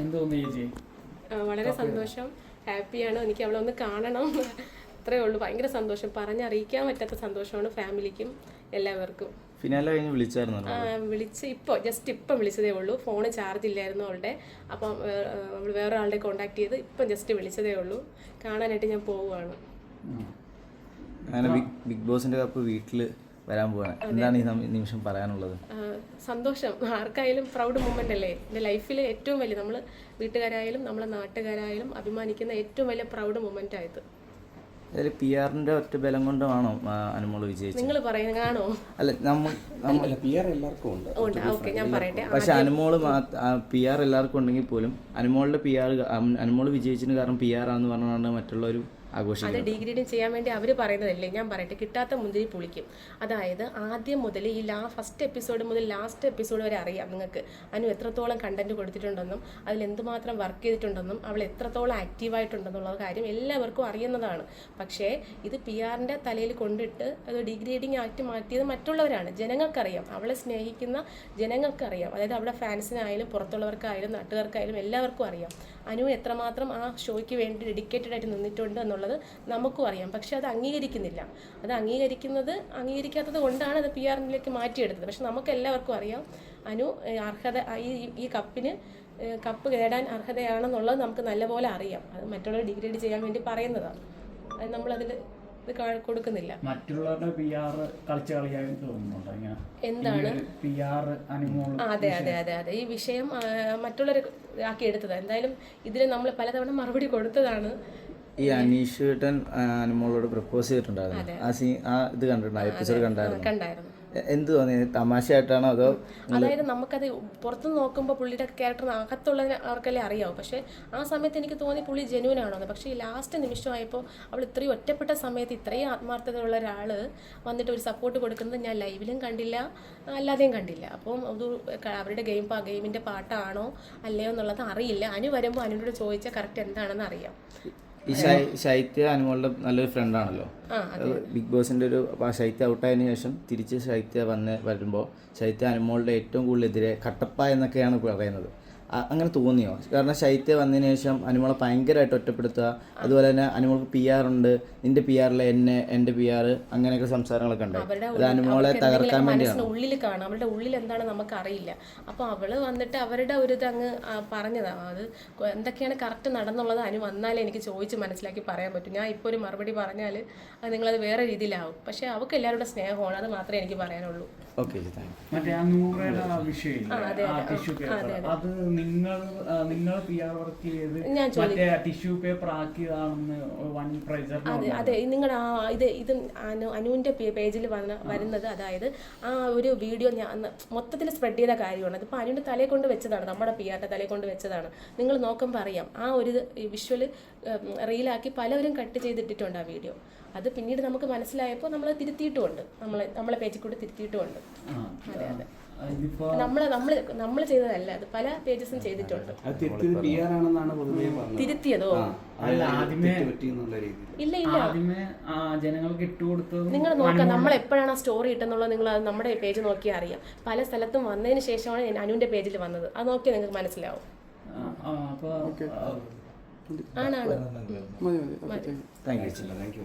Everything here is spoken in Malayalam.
എന്ത് തോന്നി ചേച്ചി? വളരെ സന്തോഷം. ഹാപ്പിയാണ് എനിക്ക് അവളെ ഒന്ന് കാണണം. അത്രേ ഉള്ളൂ. ഭയങ്കര സന്തോഷം. പറഞ്ഞറിയിക്കാൻ പറ്റാത്ത സന്തോഷമാണ് ഫാമിലിക്കും എല്ലാവർക്കും. ഫിനാലെ കഴിഞ്ഞ് വിളിച്ചായിരുന്നു? വിളിച്ച് ഇപ്പോൾ ജസ്റ്റ് ഇപ്പം വിളിച്ചതേ ഉള്ളൂ. ഫോണ് ചാർജ് ഇല്ലായിരുന്നു അവളുടെ. അപ്പം അവൾ വേറെ ആളുടെ കോണ്ടാക്ട് ചെയ്ത് ഇപ്പം ജസ്റ്റ് വിളിച്ചതേ ഉള്ളൂ. കാണാനായിട്ട് ഞാൻ പോവുകയാണ്. അങ്ങനെ ബിഗ് ബോസിന്റെ കപ്പ് വീട്ടിൽ വരാൻ പോവാണ്. എന്താണ് ഈ നിമിഷം പറയാനുള്ളത്? സന്തോഷം. ആർക്കായാലും പ്രൗഡ് മൂമെന്റ് അല്ലേ? എന്റെ ലൈഫിൽ ഏറ്റവും വലിയ നമ്മൾ വീട്ടുകാരായാലും നമ്മളെ നാട്ടുകാരായാലും അഭിമാനിക്കുന്ന ഏറ്റവും വലിയ പ്രൗഡ് മൂമെന്റ് ആയത്. അതിൽ പി ആറിന്റെ ഒറ്റ ബലം കൊണ്ടാണോ അനുമോൾ വിജയിച്ചത്. നിങ്ങൾ പറയുന്നത് കാണോ അല്ല നമ്മൾ നമ്മ- പി ആർ എല്ലാവർക്കും ഉണ്ട്. ഓക്കെ ഞാൻ പറയട്ടെ. പക്ഷെ അനുമോൾ പി ആർ എല്ലാവർക്കും ഉണ്ടെങ്കിൽ പോലും അനുമോളുടെ പി ആർ അനുമോൾ വിജയിച്ചതിന് കാരണം പി ആർ ആണെന്ന് പറഞ്ഞാണ് മറ്റുള്ളവർ അത് ആഘോഷിക്കുന്നത് ചെയ്യാൻ വേണ്ടി അവർ പറയുന്നതല്ലേ? ഞാൻ പറയട്ടെ കിട്ടാത്ത മുന്തിരി പുളിക്കും. അതായത് ആദ്യം മുതൽ ഈ ലാ ഫസ്റ്റ് എപ്പിസോഡ് മുതൽ ലാസ്റ്റ് എപ്പിസോഡ് വരെ അറിയാം നിങ്ങൾക്ക്. അനു എത്രത്തോളം കണ്ടന്റ് കൊടുത്തിട്ടുണ്ടെന്നും അതിൽ എന്തുമാത്രം വർക്ക് ചെയ്തിട്ടുണ്ടെന്നും അവൾ എത്രത്തോളം ആക്റ്റീവായിട്ടുണ്ടെന്നുള്ള കാര്യം എല്ലാവർക്കും അറിയുന്നതാണ്. പക്ഷേ ഇത് പി ആറിന്റെ തലയിൽ കൊണ്ടിട്ട് അത് ഡിഗ്രേഡിങ് ആക്ട് മാറ്റിയത് മറ്റുള്ളവരാണ്. ജനങ്ങൾക്കറിയാം. അവളെ സ്നേഹിക്കുന്ന ജനങ്ങൾക്കറിയാം. അതായത് അവളെ ഫാൻസിനായാലും പുറത്തുള്ളവർക്കായാലും നാട്ടുകാർക്കായാലും എല്ലാവർക്കും അറിയാം. അനു എത്രമാത്രം ആ ഷോയ്ക്ക് വേണ്ടി ഡെഡിക്കേറ്റഡ് ആയിട്ട് നിന്നിട്ടുണ്ട് എന്നുള്ളത് നമുക്കും അറിയാം. പക്ഷേ അത് അംഗീകരിക്കുന്നില്ല. അത് അംഗീകരിക്കുന്നത് അംഗീകരിക്കാത്തത് കൊണ്ടാണ് അത് പി ആറിലേക്ക് മാറ്റിയെടുത്തത്. പക്ഷെ നമുക്ക് എല്ലാവർക്കും അറിയാം അനു അർഹത ഈ ഈ കപ്പിന് കപ്പ് നേടാൻ അർഹതയാണെന്നുള്ളത് നമുക്ക് നല്ലപോലെ അറിയാം. അത് മറ്റുള്ളവർ ഡിഗ്രേഡ് ചെയ്യാൻ വേണ്ടി പറയുന്നതാണ്. അത് നമ്മളതിൽ ഇത് കൊടുക്കുന്നില്ല. മറ്റുള്ളവരുടെ പി ആർ കളിച്ച തോന്നുന്നുണ്ടോ? എന്താണ്? പി ആർ അനുമോൾ അതെ അതെ അതെ അതെ. ഈ വിഷയം മറ്റുള്ളവരെ ആക്കി എടുത്തത്. എന്തായാലും ഇതിന് നമ്മൾ പലതവണ മറുപടി കൊടുത്തതാണ്. ഈ അനീഷ് അനുമോളോട് പ്രപ്പോസ് ചെയ്തിട്ടുണ്ടായിരുന്നു. ആ സീ ആ ഇത് കണ്ടിട്ടുണ്ടായിരുന്നു എപ്പിസോഡ് കണ്ടായിരുന്നു. കണ്ടായിരുന്നു. എന്ത് തോന്നി? തമാശയായിട്ടാണോ അതോ അതായത് നമുക്കത് പുറത്ത് നോക്കുമ്പോൾ പുള്ളിയുടെ ക്യാരക്ടർ അകത്തുള്ളതിന് ആർക്കല്ലേ അറിയാവൂ? പക്ഷേ ആ സമയത്ത് എനിക്ക് തോന്നി പുള്ളി ജെന്യൂൻ ആണോ പക്ഷേ ഈ ലാസ്റ്റ് നിമിഷമായപ്പോൾ അവൾ ഇത്രയും ഒറ്റപ്പെട്ട സമയത്ത് ഇത്രയും ആത്മാർത്ഥതയുള്ള ഒരാൾ വന്നിട്ട് ഒരു സപ്പോർട്ട് കൊടുക്കുന്നത് ഞാൻ ലൈവിലും കണ്ടില്ല അല്ലാതെയും കണ്ടില്ല. അപ്പം അത് അവരുടെ ഗെയിം ഗെയിമിന്റെ പാട്ടാണോ അല്ലയോ എന്നുള്ളത് അറിയില്ല. അനു വരുമ്പോൾ അനുവിനോട് ചോദിച്ചാൽ കറക്റ്റ് എന്താണെന്ന് അറിയാം. ഈ ശൈത്യ അനുമോളുടെ നല്ലൊരു ഫ്രണ്ടാണല്ലോ ബിഗ് ബോസിന്റെ ഒരു ശൈത്യ ഔട്ടായതിനു ശേഷം തിരിച്ച് ശൈത്യ വന്ന് വരുമ്പോൾ ശൈത്യ അനുമോളുടെ ഏറ്റവും കൂടുതൽ എതിരെ കട്ടപ്പ എന്നൊക്കെയാണ് പറയുന്നത്. അങ്ങനെ തോന്നിയോ? കാരണം ശൈത്യം വന്നതിന് ശേഷം അനുമോളെ ഭയങ്കരമായിട്ട് ഒറ്റപ്പെടുത്തുക അതുപോലെ തന്നെ അനുമോൾക്ക് പി ആർ ഉണ്ട് നിന്റെ പി ആറിലെ എന്നെ എന്റെ പി ആർ അങ്ങനെയൊക്കെ സംസാരങ്ങളൊക്കെ ഉണ്ടായി. അത് അനുമോളെ തകർക്കാൻ വേണ്ടിയാണ്? ഉള്ളിൽ കാണാം. അവളുടെ ഉള്ളിൽ എന്താണ് നമുക്ക് അറിയില്ല അപ്പോൾ അവൾ വന്നിട്ട് അവരുടെ ഒരു ഇത് അങ്ങ് പറഞ്ഞതാണ് അത് എന്തൊക്കെയാണ് കറക്റ്റ് നടന്നുള്ളത് അനു വന്നാലേ എനിക്ക് ചോദിച്ച് മനസ്സിലാക്കി പറയാൻ പറ്റും. ഞാൻ ഇപ്പോൾ ഒരു മറുപടി പറഞ്ഞാൽ അത് നിങ്ങളത് വേറെ രീതിയിലാവും. പക്ഷെ അവൾക്ക് എല്ലാവരുടെ സ്നേഹമാണ്. അത് മാത്രമേ എനിക്ക് പറയാനുള്ളൂ. ഓക്കെ അത് നിങ്ങൾ നിങ്ങൾ പി ആർ വർക്ക് ചെയ്ത് മറ്റേ ടിഷ്യൂ പേപ്പർ ആക്കിയതാണെന്ന് വൺ പ്രൈസർ അതെ അതെ. നിങ്ങളുടെ ആ ഇത് ഇത് അനു അനുവിന്റെ പേജിൽ വന്ന വരുന്നത് അതായത് ആ ഒരു വീഡിയോ ഞാൻ മൊത്തത്തിൽ സ്പ്രെഡ് ചെയ്ത കാര്യമാണ്. അതിപ്പോൾ അനുവിന്റെ തലയെ കൊണ്ട് വെച്ചതാണ് നമ്മുടെ പി ആറിന്റെ തലയെ കൊണ്ട് വെച്ചതാണ്. നിങ്ങൾ നോക്കുമ്പോൾ അറിയാം ആ ഒരു വിഷ്വൽ റീലാക്കി പലവരും കട്ട് ചെയ്തിട്ടിട്ടുണ്ട് ആ വീഡിയോ അത് പിന്നീട് നമുക്ക് മനസ്സിലായപ്പോൾ നമ്മൾ തിരുത്തിയിട്ടുമുണ്ട്. നമ്മളെ നമ്മളെ പേജിൽ കൂടി തിരുത്തിയിട്ടുമുണ്ട്. അതെ അതെ. ഇതിപ്പോ നമ്മൾ നമ്മൾ ചെയ്തതല്ല അത് പല പേജസും ചെയ്തിട്ടുണ്ട്. തിരുത്തിയത്? ഇല്ല ഇല്ല. ജനങ്ങൾക്ക് ഇട്ടുകൊടുത്തത് നിങ്ങൾ നോക്കാം നമ്മൾ എപ്പോഴാണ് ആ സ്റ്റോറി ഇട്ടെന്നുള്ളത് നിങ്ങൾ അത് നമ്മുടെ പേജ് നോക്കിയാൽ അറിയാം. പല സ്ഥലത്തും വന്നതിന് ശേഷമാണ് അനുവിന്റെ പേജിൽ വന്നത്. അത് നോക്കിയാൽ നിങ്ങൾക്ക് മനസ്സിലാവും. ആണാണ്. Thank you. Thank you.